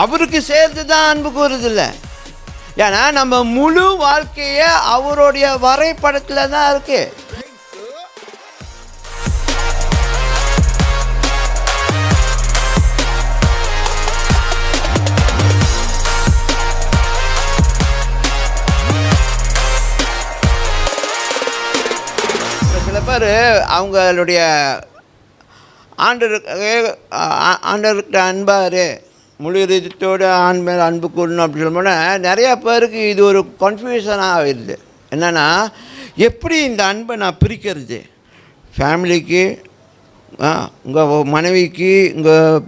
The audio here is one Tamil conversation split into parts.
அவருக்கு சேர்த்து தான் அன்பு கூறுதில்ல. ஏன்னா நம்ம முழு வாழ்க்கையை அவருடைய வரைபடத்தில் தான் இருக்கு. சில பேர் அவங்களுடைய ஆண்டருக்கு ஆண்டவர்கிட்ட அன்பாரு. முழு இதயத்தோடு ஆண் மேலே அன்பு கூடணும் அப்படின்னு சொல்லணும்னா நிறையா பேருக்கு இது ஒரு கன்ஃபியூஷனாக ஆகிடுது என்னென்னா எப்படி இந்த அன்பை நான் பிரிக்கிறது? ஃபேமிலிக்கு உங்கள் மனைவிக்கு உங்கள்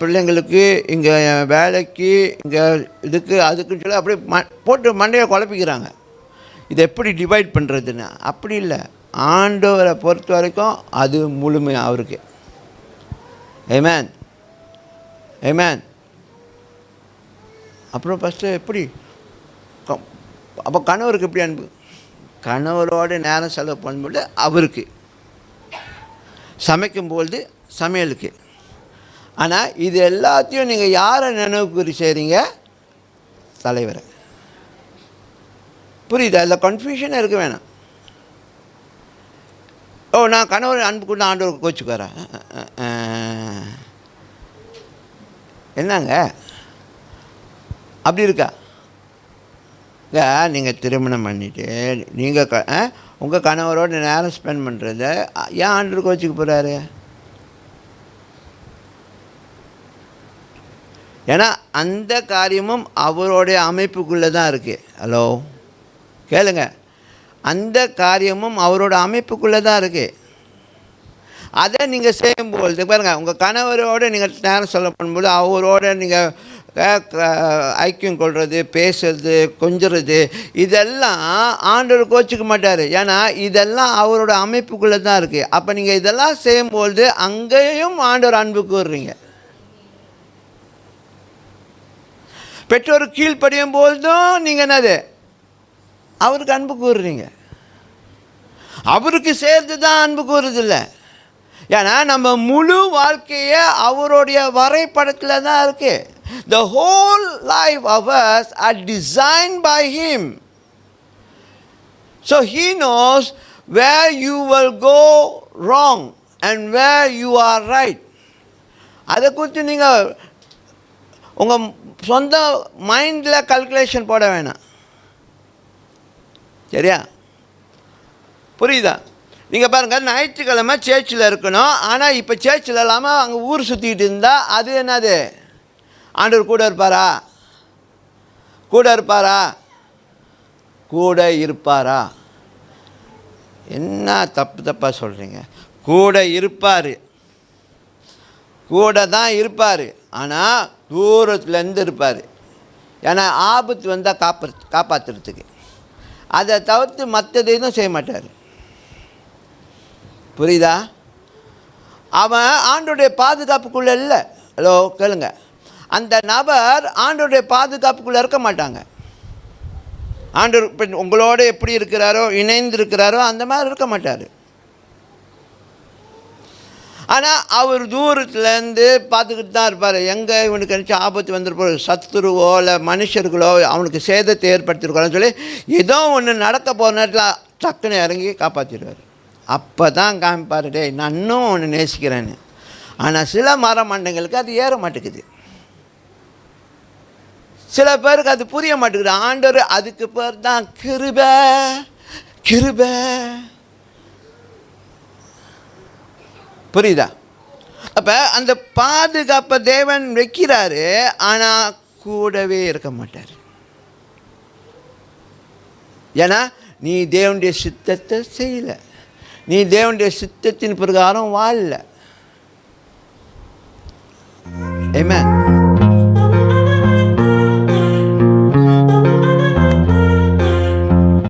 பிள்ளைங்களுக்கு இங்கே வேலைக்கு இங்கே இதுக்கு அதுக்குன்னு சொல்லி அப்படியே ம போட்டு மண்டையை குழப்பிக்கிறாங்க. இதை எப்படி டிவைட் பண்ணுறதுன்னு அப்படி இல்லை. ஆண்டவரை பொறுத்த வரைக்கும் அது முழுமை அவருக்கு. ஏமேன் ஏமேன் அப்புறம் ஃபஸ்ட்டு எப்படி? அப்போ கணவருக்கு எப்படி அன்பு? கணவரோட நேரம் செலவு பண்ணும்போது அவருக்கு. சமைக்கும்பொழுது சமையலுக்கு. ஆனால் இது எல்லாத்தையும் நீங்கள் யாரை நினைவு செய்கிறீங்க தலைவரை. புரியுதா? அதில் கன்ஃபியூஷனே இருக்க வேணாம். ஓ நான் கணவர் அன்பு கொண்டு ஆண்டவர் வரேன். என்னங்க? அப்படி இருக்கா? நீங்கள் திருமணம் பண்ணிவிட்டு நீங்கள் க உங்கள் கணவரோட நேரம் ஸ்பெண்ட் பண்ணுறத ஏன் ஆண்டவர் கோச்சுக்க போகிறாரு ஏன்னா அந்த காரியமும் அவருடைய அமைப்புக்குள்ளே தான் இருக்குது ஹலோ கேளுங்க. அந்த காரியமும் அவரோட அமைப்புக்குள்ளே தான் இருக்குது அதை நீங்கள் செய்யும்பொழுது பாருங்கள் உங்கள் கணவரோடு நீங்கள் நேரம் சொல்ல பண்ணும்போது அவரோட நீங்கள் ஐக்கியம் கொள்வது பேசுறது கொஞ்சுறது இதெல்லாம் ஆண்டவர் கோச்சிக்க மாட்டார். ஏன்னா இதெல்லாம் அவரோட அமைப்புக்குள்ளே தான் இருக்குது அப்போ நீங்கள் இதெல்லாம் செய்யும்பொழுது அங்கேயும் ஆண்டவர் அன்பு கூறுறீங்க பெற்றோர் கீழ்ப்படியும் பொழுதும் நீங்கள் என்னது? அவருக்கு அன்பு கூறுறீங்க அவருக்கு சேர்த்து தான் அன்பு கூறுறதில்லை ஏன்னா நம்ம முழு வாழ்க்கையை அவருடைய வரைபடத்தில் தான் இருக்குது the whole life of us are designed by him. So he knows where you will go wrong and where you are right. அதை குறித்து நீங்கள் உங்கள் சொந்த மைண்டில் கல்குலேஷன் போட வேணாம். சரியா? புரியுதா? நீங்கள் பாருங்கள் ஞாயிற்றுக்கிழமை சேர்ச்சில் இருக்கணும். ஆனால் இப்போ சேர்ச்சில் இல்லாமல் அங்கே ஊர் சுற்றிக்கிட்டு இருந்தால் அது என்னது? ஆண்டவர் கூட இருப்பாரா? கூட இருப்பாரா? கூட இருப்பாரா? என்ன தப்பு தப்பாக சொல்கிறீங்க கூட இருப்பார். கூட தான் இருப்பார். ஆனால் தூரத்துலேருந்து இருப்பார். ஏன்னா ஆபத்து வந்தால் காப்பாற்று காப்பாற்றுறதுக்கு அதை தவிர்த்து மற்றது எதுவும் செய்ய மாட்டார். புரியுதா? அவன் ஆண்டுடைய பாதுகாப்புக்குள்ளே இல்லை. ஹலோ கேளுங்கள் அந்த நபர் ஆண்டோடைய பாதுகாப்புக்குள்ளே இருக்க மாட்டாங்க. ஆண்டவர் இப்போ உங்களோட எப்படி இருக்கிறாரோ இணைந்து இருக்கிறாரோ அந்த மாதிரி இருக்க மாட்டார். ஆனால் அவர் தூரத்துலேருந்து பார்த்துக்கிட்டு தான் இருப்பார். எங்கே இவனுக்கு நினச்சி ஆபத்து வந்துருப்போ சத்துருவோ இல்லை மனுஷர்களோ அவனுக்கு சேதத்தை ஏற்படுத்திருக்கோன்னு சொல்லி ஏதோ ஒன்று நடக்க போகிற நேரத்தில் டக்குன்னு இறங்கி காப்பாற்றிடுவார் அப்போ தான் காமிப்பார் டே நான் இன்னும் ஒன்று நேசிக்கிறேன்னு. ஆனால் சில மர மண்டங்களுக்கு அது ஏற மாட்டேங்குது. சில பேருக்கு அது புரிய மாட்டேங்குது. ஆண்டவர் அதுக்கு பேர் தான் கிருப. கிருப. புரியுதா? அப்போ அந்த பாதுகாப்பை தேவன் வைக்கிறாரு ஆனால் கூடவே இருக்க மாட்டார். ஏன்னா நீ தேவனுடைய சித்தத்தை செய்யலை. நீ தேவனுடைய சித்தத்தின் பிரகாரம் வாழல. Amen.